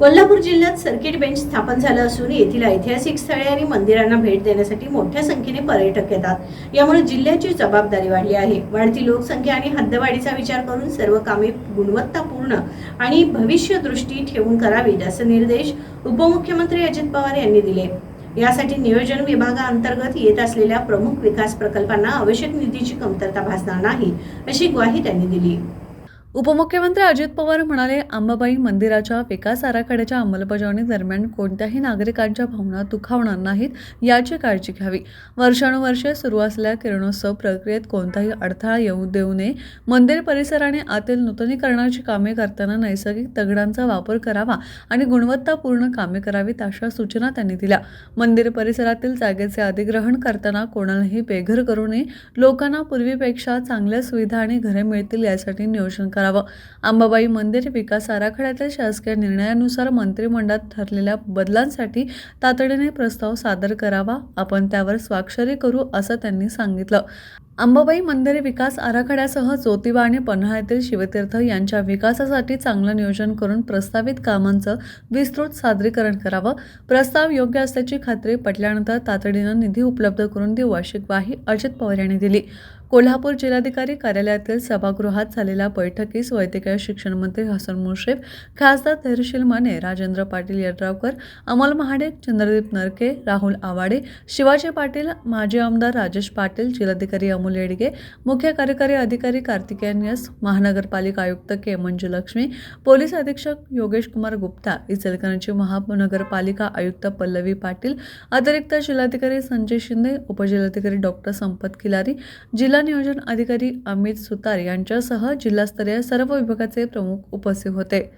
कोल्हापूर जिल्ह्यात circuit bench स्थापन झालं असून येथील ऐतिहासिक स्थळे आणि मंदिरांना भेट देण्यासाठी मोठ्या संख्येने पर्यटक येतात. यामुळे जिल्ह्याची जबाबदारी वाढली आहे. वाढती लोकसंख्या आणि हद्दवाढीचा विचार करून सर्व कामे गुणवत्तापूर्ण आणि भविष्यदृष्टी ठेवून करावीत असे निर्देश उपमुख्यमंत्री अजित पवार यांनी दिले. यासाठी नियोजन विभागाअंतर्गत येत असलेल्या प्रमुख विकास प्रकल्पांना आवश्यक निधीची कमतरता भासणार नाही अशी ग्वाही त्यांनी दिली. उपमुख्यमंत्री अजित पवार म्हणाले अंबाबाई मंदिराच्या विकास आराखड्याच्या अंमलबजावणी दरम्यान कोणत्याही नागरिकांच्या भावना दुखावणार नाहीत याची काळजी घ्यावी. वर्षानुवर्षे सुरू असलेल्या किरणोत्सव प्रक्रियेत कोणताही अडथळा येऊ देऊ नये. मंदिर परिसर आणि आतील नूतनीकरणाची कामे करताना नैसर्गिक दगडांचा वापर करावा आणि गुणवत्तापूर्ण कामे करावीत अशा सूचना त्यांनी दिल्या. मंदिर परिसरातील जागेचे अधिग्रहण करताना कोणालाही बेघर करू नये. लोकांना पूर्वीपेक्षा चांगल्या सुविधा आणि घरे मिळतील यासाठी नियोजन करावं. अंबाबाई मंदिर विकास आराखड्यातील शासकीय निर्णयानुसार मंत्रिमंडळात ठरलेल्या बदलांसाठी तातडीने प्रस्ताव सादर करावा. आपण त्यावर स्वाक्षरी करू असं त्यांनी सांगितलं. अंबाबाई मंदिर विकास आराखड्यासह ज्योतिबा आणि पन्हाळ्यातील शिवतीर्थ यांच्या विकासासाठी चांगलं नियोजन करून प्रस्तावित कामांचं विस्तृत सादरीकरण करावं. प्रस्ताव योग्य असल्याची खात्री पटल्यानंतर तातडीनं निधी उपलब्ध करून देऊ अशी ग्वाही अजित पवार यांनी दिली. कोल्हापूर जिल्हाधिकारी कार्यालयातील सभागृहात झालेल्या बैठकीस वैद्यकीय शिक्षण मंत्री हसन मुश्रीफ खासदार धैर्यशील माने राजेंद्र पाटील यड्रावकर अमोल महाडिक चंद्रदीप नरके राहुल आवाडे शिवाजी पाटील माजी आमदार राजेश पाटील जिल्हाधिकारी अमोल येडगे मुख्य कार्यकारी अधिकारी कार्तिकेयन यस महानगरपालिका आयुक्त के मंजुलक्ष्मी पोलीस अधीक्षक योगेश कुमार गुप्ता इचलकरंजी महानगरपालिका आयुक्त पल्लवी पाटील अतिरिक्त जिल्हाधिकारी संजय शिंदे उपजिल्हाधिकारी डॉक्टर संपत खिलारी जिल्हा नियोजन अधिकारी अमित सुतार यांच्यासह जिल्हास्तरीय सर्व विभागाचे प्रमुख उपस्थित होते